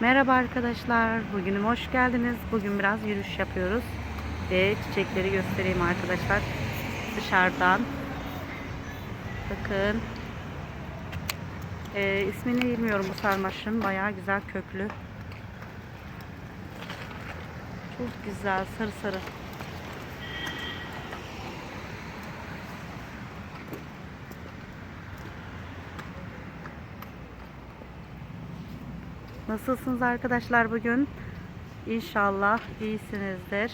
Merhaba arkadaşlar. Bugünüm hoş geldiniz. Bugün biraz yürüyüş yapıyoruz. Ve çiçekleri göstereyim arkadaşlar. Dışarıdan. Bakın. Ee, ismini bilmiyorum bu sarmaşın. Bayağı güzel köklü. Çok güzel sarı sarı. Nasılsınız arkadaşlar bugün? İnşallah iyisinizdir.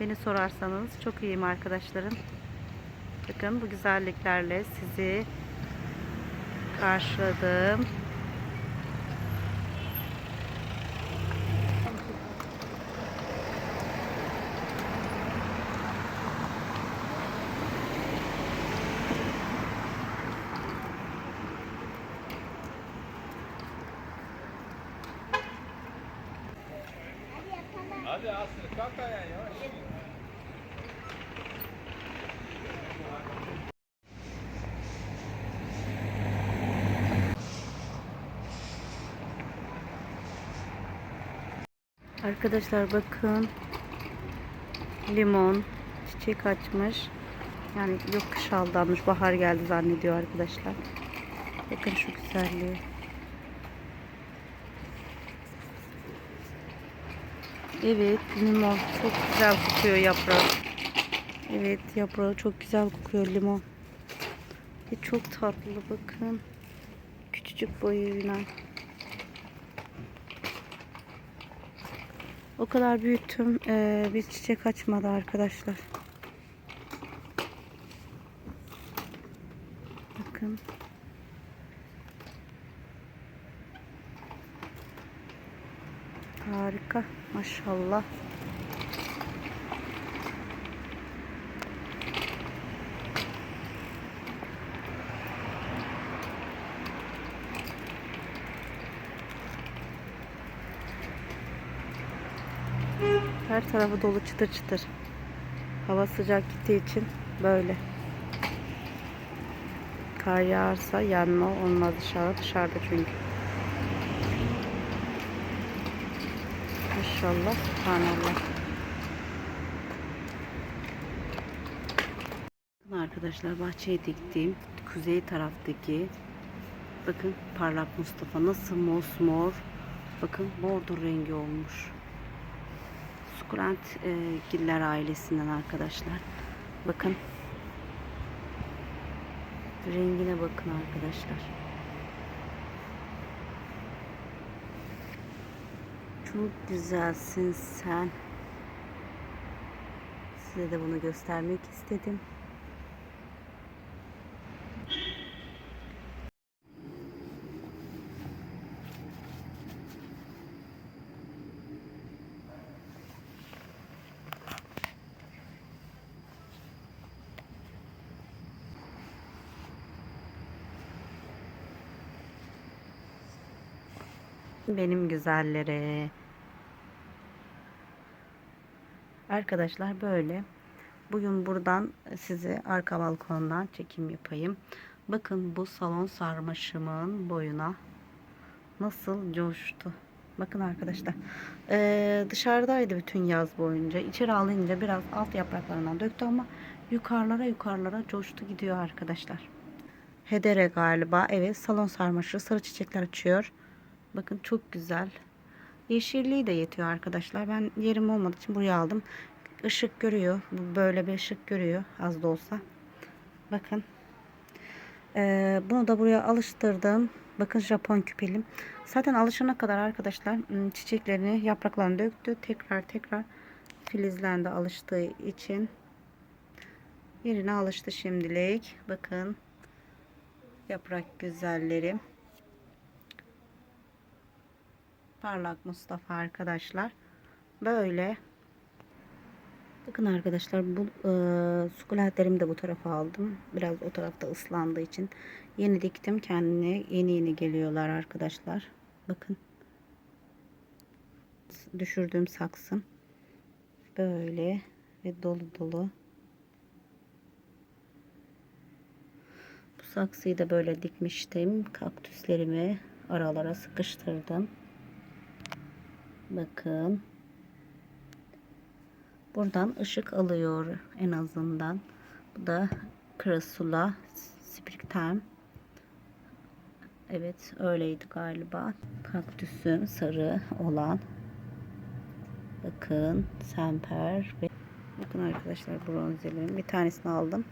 Beni sorarsanız çok iyiyim arkadaşlarım. Bakın bu güzelliklerle sizi karşıladım. Hadi Aslı kalk ayağa yavaş. Arkadaşlar bakın. Limon çiçek açmış. Yani yok kış aldanmış. Bahar geldi zannediyor arkadaşlar. Bakın şu güzelliği. Evet limon çok güzel kokuyor yaprağı. Evet yaprağı çok güzel kokuyor limon. Ve çok tatlı bakın. Küçücük boyuyla. O kadar büyüttüm. Ee, bir çiçek açmadı arkadaşlar. Bakın. Harika. Maşallah. Her tarafı dolu çıtır çıtır. Hava sıcak gittiği için böyle. Kar yağarsa yanma olmaz dışarıda. Dışarıda çünkü. Maşallah. Subhanallah. Arkadaşlar bahçeye diktiğim kuzey taraftaki bakın parlak Mustafa nasıl mosmor bakın bordur rengi olmuş. Sukulent e, giller ailesinden arkadaşlar. Bakın rengine bakın arkadaşlar. Çok güzelsin sen. Size de bunu göstermek istedim. Benim güzelleri. Arkadaşlar böyle. Bugün buradan size arka balkondan çekim yapayım. Bakın bu salon sarmaşımın boyuna nasıl coştu. Bakın arkadaşlar. Ee, dışarıdaydı bütün yaz boyunca. İçeri alınca biraz alt yapraklarından döktü ama yukarılara yukarılara coştu gidiyor arkadaşlar. Hedere galiba. Evet salon sarmaşığı sarı çiçekler açıyor. Bakın çok güzel. Yeşilliği de yetiyor arkadaşlar. Ben yerim olmadığı için buraya aldım. Işık görüyor. Böyle bir ışık görüyor az da olsa. Bakın. Ee, bunu da buraya alıştırdım. Bakın Japon küpelim. Zaten alışana kadar arkadaşlar ım, çiçeklerini yapraklarını döktü. Tekrar tekrar filizlendi alıştığı için. Yerine alıştı şimdilik. Bakın. Yaprak güzellerim. Parlak Mustafa arkadaşlar. Böyle. Bakın arkadaşlar bu e, sukulentlerimi de bu tarafa aldım. Biraz o tarafta ıslandığı için yeni diktim. Kendine yeni yeni geliyorlar arkadaşlar. Bakın. Düşürdüğüm saksım. Böyle ve dolu dolu. Bu saksıyı da böyle dikmiştim. Kaktüslerimi aralara sıkıştırdım. Bakın. Buradan ışık alıyor en azından. Bu da Krasula Springtime. Evet öyleydi galiba. Kaktüsün sarı olan. Bakın semper bakın arkadaşlar bronzelerin bir tanesini aldım.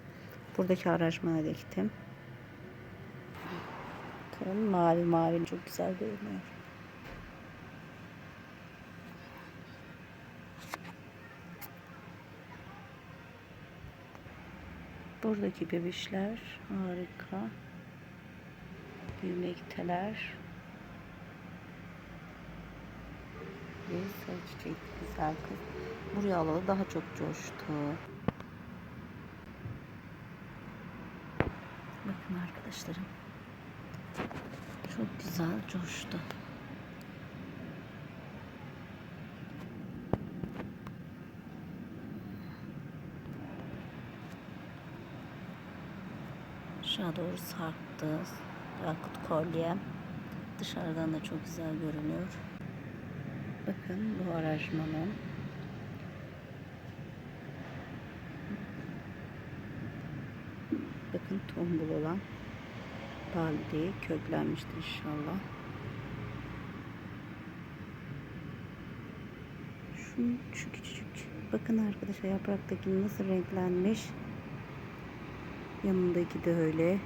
Buradaki aranjmana diktim. Bakın mavi mavi çok güzel görünüyor. Buradaki bebişler harika. Büyümekteler. Ve sarı çiçek güzel kız. Buraya alalı daha çok coştu. Bakın arkadaşlarım. Çok güzel coştu. Aşağı doğru sarktı. Yakut kolye. Dışarıdan da çok güzel görünüyor. Bakın bu aranjmanın. Bakın tombul olan baldi köklenmiştir inşallah. Şu, şu küçücük. Bakın arkadaşlar yapraktaki nasıl renklenmiş. Yanındaki de öyle.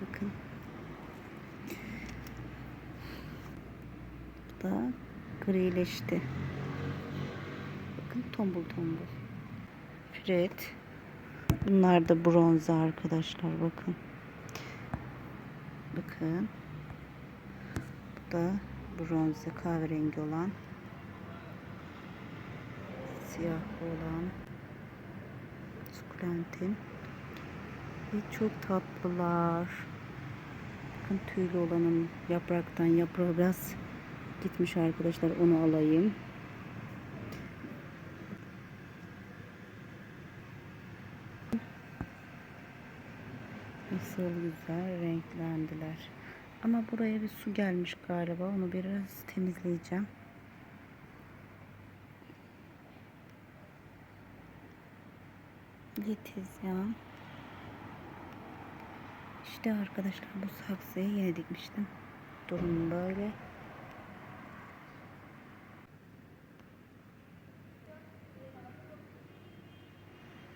Bakın. Bu da grileşti. Bakın tombul tombul. Fred. Bunlar da bronze arkadaşlar bakın. Bakın. Bu da bronze kahverengi olan. Siyah olan. Sukulentin. Ve çok tatlılar. Bakın tüylü olanın yapraktan yaprağı biraz gitmiş arkadaşlar. Onu alayım. Nasıl güzel renklendiler. Ama buraya bir su gelmiş galiba. Onu biraz temizleyeceğim. Yetiz ya. İşte arkadaşlar bu saksıyı yine dikmiştim. Durum böyle.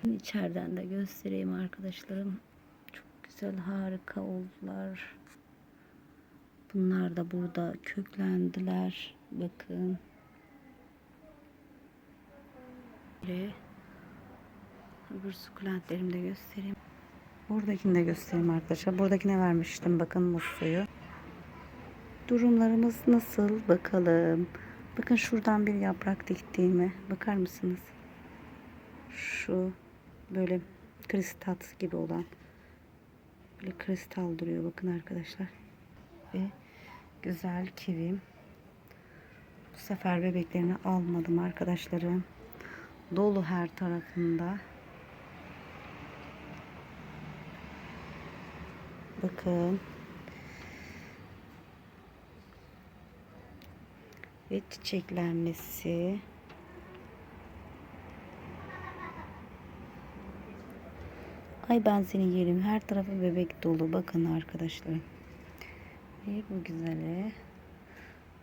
İçeriden de göstereyim arkadaşlarım. Çok güzel harika oldular. Bunlar da burada köklendiler. Bakın. Böyle öbür sukulentlerimi de göstereyim. Buradakini de göstereyim arkadaşlar. Buradakine vermiştim. Bakın musluyu. Durumlarımız nasıl? Bakalım. Bakın şuradan bir yaprak diktiğime. Bakar mısınız? Şu böyle kristal gibi olan. Böyle kristal duruyor. Bakın arkadaşlar. Ve güzel kivim. Bu sefer bebeklerini almadım arkadaşlarım. Dolu her tarafında. Bakın. Ve çiçeklenmesi. Ay ben seni yerim. Her tarafı bebek dolu. Bakın arkadaşlar. Ve bu güzeli.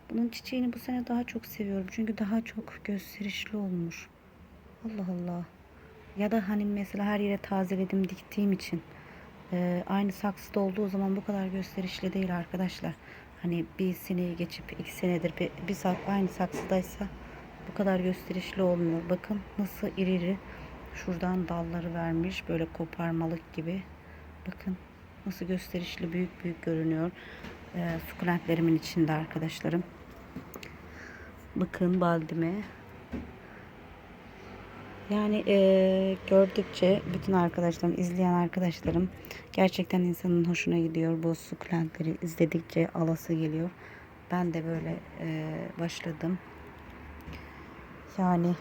Bunun çiçeğini bu sene daha çok seviyorum. Çünkü daha çok gösterişli olmuş. Allah Allah. Ya da hani mesela her yere tazeledim diktiğim için. Ee, aynı saksıda olduğu zaman bu kadar gösterişli değil arkadaşlar. Hani bir seneyi geçip iki senedir bir, bir sak aynı saksıdaysa bu kadar gösterişli olmuyor. Bakın nasıl iri iri şuradan dalları vermiş böyle koparmalık gibi. Bakın nasıl gösterişli büyük büyük görünüyor. Ee, sukulentlerimin içinde arkadaşlarım. Bakın baldime. Yani e, gördükçe bütün arkadaşlarım, izleyen arkadaşlarım gerçekten insanın hoşuna gidiyor. Bu sukulentleri izledikçe alası geliyor. Ben de böyle e, başladım. Yani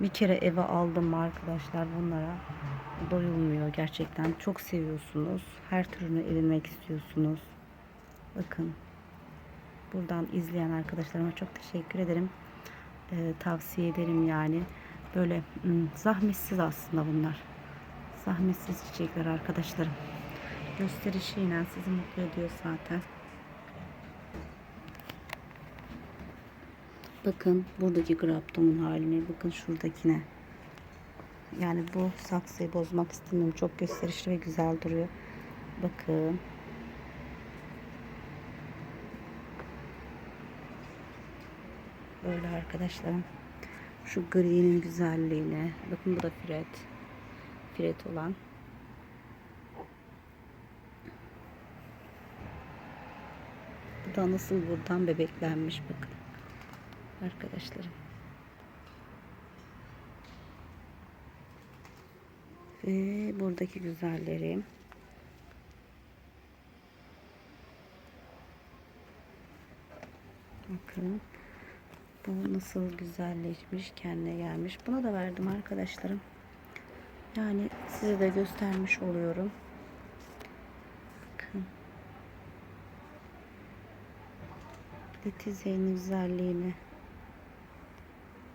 bir kere eve aldım arkadaşlar bunlara. Doyulmuyor gerçekten. Çok seviyorsunuz. Her türünü edinmek istiyorsunuz. Bakın. buradan izleyen arkadaşlarıma çok teşekkür ederim. Ee, tavsiye ederim yani. Böyle zahmetsiz aslında bunlar. Zahmetsiz çiçekler arkadaşlarım. Gösterişiyle sizi mutlu ediyor zaten. Bakın buradaki graptomun haline. Bakın şuradakine. Yani bu saksıyı bozmak istemiyorum. Çok gösterişli ve güzel duruyor. Bakın. Böyle arkadaşlarım. Şu gri'nin güzelliğine. Bakın bu da firet. Firet olan. Bu da nasıl buradan bebeklenmiş bakın. Arkadaşlarım. Ve buradaki güzellerim. Bakın. Bu nasıl güzelleşmiş, kendine gelmiş. Buna da verdim arkadaşlarım. Yani size de göstermiş oluyorum. Bakın. Letizye'nin güzelliğine.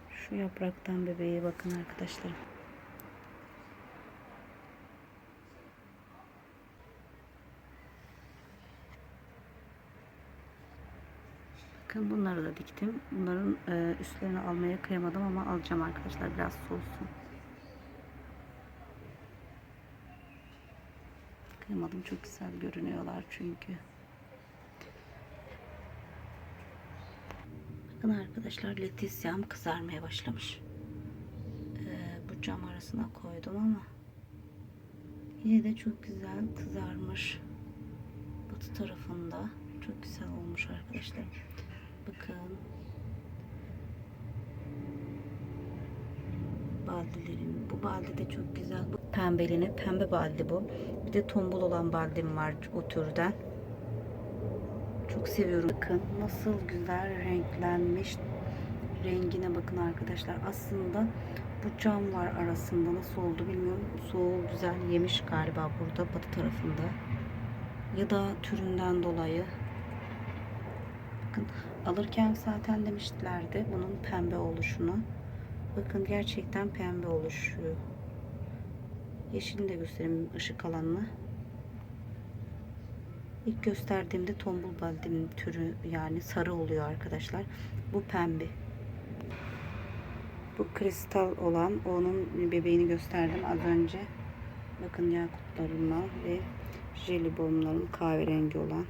Şu yapraktan bebeğe bakın arkadaşlarım. Bakın bunları da diktim. Bunların e, üstlerini almaya kıyamadım ama alacağım arkadaşlar biraz soğusun. Kıyamadım çok güzel görünüyorlar çünkü. Bakın arkadaşlar letisyam kızarmaya başlamış. E, bu cam arasına koydum ama yine de çok güzel kızarmış. Batı tarafında çok güzel olmuş arkadaşlar. Bakın. Baldilerim. Bu baldi de çok güzel. Bu. Pembe baldi bu. Bir de tombul olan baldim var o türden. Çok seviyorum. Bakın nasıl güzel renklenmiş. Rengine bakın arkadaşlar. Aslında bu cam var arasında. Nasıl oldu bilmiyorum. Soğuğu güzel yemiş galiba burada batı tarafında. Ya da türünden dolayı. Bakın alırken zaten demişlerdi bunun pembe oluşunu. Bakın gerçekten pembe oluşuyor. Yeşilini de göstereyim ışık alanını. İlk gösterdiğimde tombul baldim türü yani sarı oluyor arkadaşlar. Bu pembe. Bu kristal olan onun bebeğini gösterdim az önce. Bakın yakutlarımla ve jelibonlarım kahverengi olan.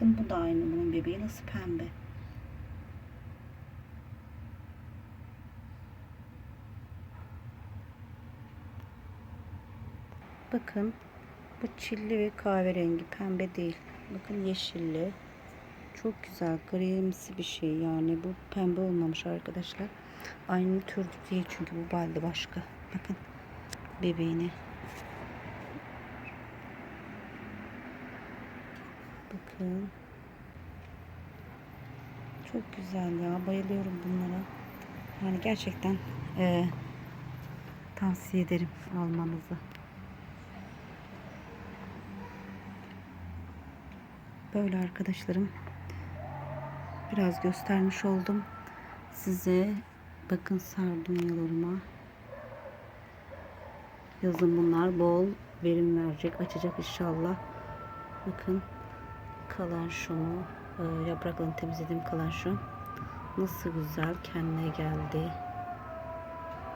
Bakın bu da aynı bunun bebeği nasıl pembe. Bakın bu çilli ve kahverengi pembe değil. Bakın yeşilli. Çok güzel grimsi bir şey yani bu pembe olmamış arkadaşlar. Aynı tür değil çünkü bu balde başka. Bakın bebeğini. Bakın. Çok güzel ya. Bayılıyorum bunlara. Yani gerçekten eee, tavsiye ederim almanızı. Böyle arkadaşlarım. Biraz göstermiş oldum. Size bakın sardunyalarıma. Yazın bunlar bol verim verecek. Açacak inşallah. Bakın kalan şunu e, yapraklarını temizledim kalan şu. Nasıl güzel kendine geldi.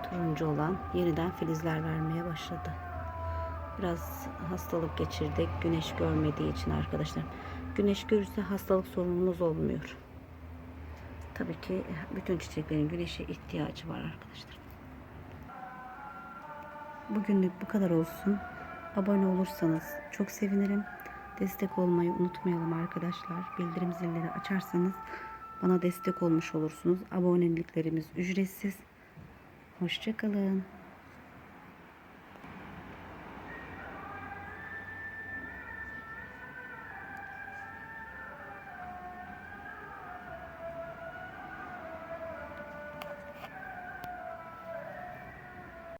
Turuncu olan yeniden filizler vermeye başladı. Biraz hastalık geçirdik güneş görmediği için arkadaşlar. Güneş görürse hastalık sorunumuz olmuyor. Tabii ki bütün çiçeklerin güneşe ihtiyacı var arkadaşlar. Bugünlük bu kadar olsun. Abone olursanız çok sevinirim Destek olmayı unutmayalım arkadaşlar. Bildirim zilleri açarsanız bana destek olmuş olursunuz. Aboneliklerimiz ücretsiz. Hoşçakalın.